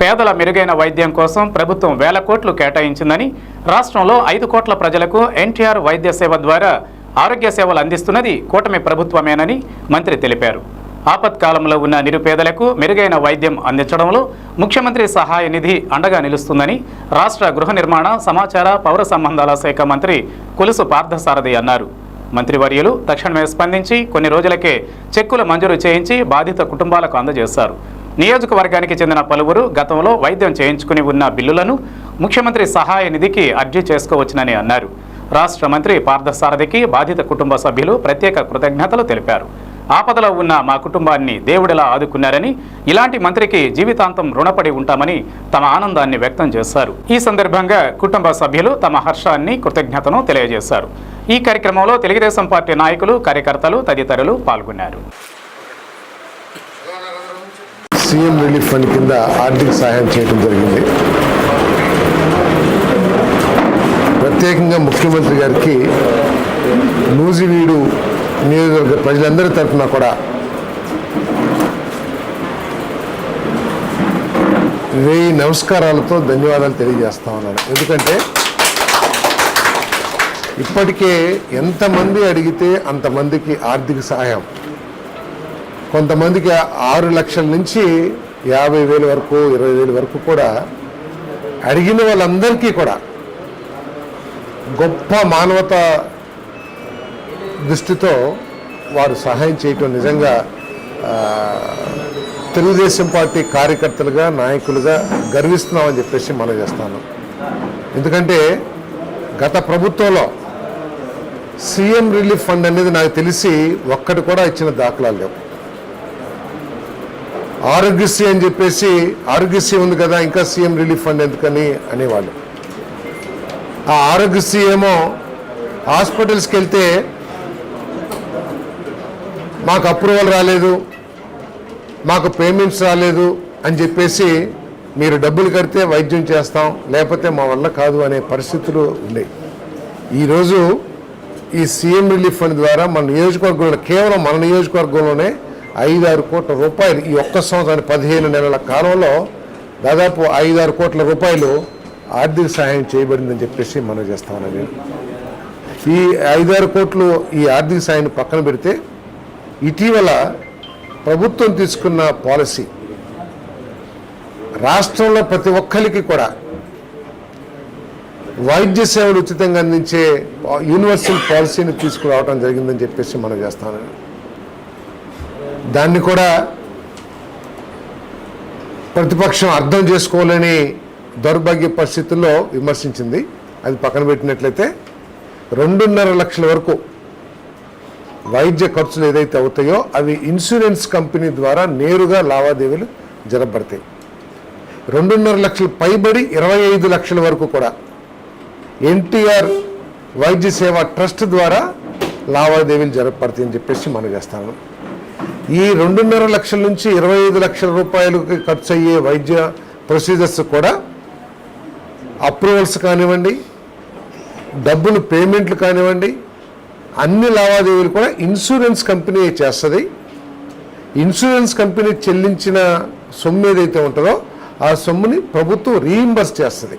పేదల మెరుగైన వైద్యం కోసం ప్రభుత్వం వేల కోట్లు కేటాయించిందని రాష్ట్రంలో ఐదు కోట్ల ప్రజలకు ఎన్టీఆర్ వైద్య సేవ ద్వారా ఆరోగ్య సేవలు అందిస్తున్నది కూటమి ప్రభుత్వమేనని మంత్రి తెలిపారు. ఆపత్కాలంలో ఉన్న నిరుపేదలకు మెరుగైన వైద్యం అందించడంలో ముఖ్యమంత్రి సహాయ నిధి అండగా నిలుస్తుందని రాష్ట్ర గృహ నిర్మాణ సమాచార పౌర సంబంధాల శాఖ మంత్రి కొలుసు పార్థసారథి అన్నారు. మంత్రివర్యులు తక్షణమే స్పందించి కొన్ని రోజులకే చెక్కులు మంజూరు చేయించి బాధిత కుటుంబాలకు అందజేశారు. నియోజకవర్గానికి చెందిన పలువురు గతంలో వైద్యం చేయించుకుని ఉన్న బిల్లులను ముఖ్యమంత్రి సహాయ నిధికి అర్జీ చేసుకోవచ్చునని అన్నారు. రాష్ట్ర మంత్రి పార్థసారథికి బాధిత కుటుంబ సభ్యులు ప్రత్యేక కృతజ్ఞతలు తెలిపారు. ఆపదలో ఉన్న మా కుటుంబాన్ని దేవుడిలా ఆదుకున్నారని ఇలాంటి మంత్రికి జీవితాంతం రుణపడి ఉంటామని తమ ఆనందాన్ని వ్యక్తం చేశారు. ఈ సందర్భంగా కుటుంబ సభ్యులు తమ హర్షాన్ని కృతజ్ఞతను తెలియజేశారు. ఈ కార్యక్రమంలో తెలుగుదేశం పార్టీ నాయకులు కార్యకర్తలు తదితరులు పాల్గొన్నారు. సీఎం రిలీఫ్ ఫండ్ కింద ఆర్థిక సహాయం చేయడం జరిగింది. ప్రత్యేకంగా ముఖ్యమంత్రి గారికి నూజివీడు నియోజకవర్గ ప్రజలందరి తరఫున కూడా వెయ్యి నమస్కారాలతో ధన్యవాదాలు తెలియజేస్తా ఉన్నాను. ఎందుకంటే ఇప్పటికే ఎంతమంది అడిగితే అంతమందికి ఆర్థిక సహాయం కొంతమందికి ఆరు లక్షల నుంచి యాభై వేల వరకు ఇరవై వేల వరకు కూడా అడిగిన వాళ్ళందరికీ కూడా గొప్ప మానవత దృష్టితో వారు సహాయం చేయటం నిజంగా తెలుగుదేశం పార్టీ కార్యకర్తలుగా నాయకులుగా గర్విస్తున్నామని చెప్పేసి మనం చేస్తాను. ఎందుకంటే గత ప్రభుత్వంలో సీఎం రిలీఫ్ ఫండ్ అనేది నాకు తెలిసి ఒక్కటి కూడా ఇచ్చిన దాఖలాలు లేవు. ఆరోగ్యశ్రీ అని చెప్పేసి ఆరోగ్యశ్రీ ఉంది కదా ఇంకా సీఎం రిలీఫ్ ఫండ్ ఎందుకని అనేవాళ్ళు. ఆ ఆరోగ్యశ్రీ ఏమో హాస్పిటల్స్కి వెళ్తే మాకు అప్రూవల్ రాలేదు మాకు పేమెంట్స్ రాలేదు అని చెప్పేసి మీరు డబ్బులు కడితే వైద్యం చేస్తాం లేకపోతే మా వల్ల కాదు అనే పరిస్థితులు ఉన్నాయి. ఈరోజు ఈ సీఎం రిలీఫ్ ఫండ్ ద్వారా మన నియోజకవర్గంలో కేవలం మన నియోజకవర్గంలోనే ఐదు ఆరు కోట్ల రూపాయలు ఈ ఒక్క సంవత్సరానికి పదిహేను నెలల కాలంలో దాదాపు ఐదు ఆరు కోట్ల రూపాయలు ఆర్థిక సహాయం చేయబడిందని చెప్పేసి మనం చేస్తామని నేను ఈ ఐదారు కోట్లు ఈ ఆర్థిక సాయాన్ని పక్కన పెడితే ఇటీవల ప్రభుత్వం తీసుకున్న పాలసీ రాష్ట్రంలో ప్రతి ఒక్కరికి కూడా వైద్య సేవలు ఉచితంగా అందించే యూనివర్సల్ పాలసీని తీసుకురావడం జరిగిందని చెప్పేసి మనం చేస్తాను దాన్ని కూడా ప్రతిపక్షం అర్థం చేసుకోలేని దౌర్భాగ్య పరిస్థితుల్లో విమర్శించింది. అది పక్కన పెట్టినట్లయితే రెండున్నర లక్షల వరకు వైద్య ఖర్చులు ఏదైతే అవుతాయో అవి ఇన్సూరెన్స్ కంపెనీ ద్వారా నేరుగా లావాదేవీలు జరపబడతాయి. రెండున్నర లక్షలు పైబడి ఇరవై ఐదు లక్షల వరకు కూడా ఎన్టీఆర్ వైద్య సేవ ట్రస్ట్ ద్వారా లావాదేవీలు జరపబడతాయి అని చెప్పేసి మనం చేస్తాను ఈ రెండున్నర లక్షల నుంచి ఇరవై ఐదు లక్షల రూపాయలకి ఖర్చు అయ్యే వైద్య ప్రొసీజర్స్ కూడా అప్రూవల్స్ కానివ్వండి డబ్బులు పేమెంట్లు కానివ్వండి అన్ని లావాదేవీలు కూడా ఇన్సూరెన్స్ కంపెనీ చేస్తుంది. ఇన్సూరెన్స్ కంపెనీ చెల్లించిన సొమ్ము ఏదైతే ఉంటుందో ఆ సొమ్ముని ప్రభుత్వం రీఇంబర్స్ చేస్తుంది.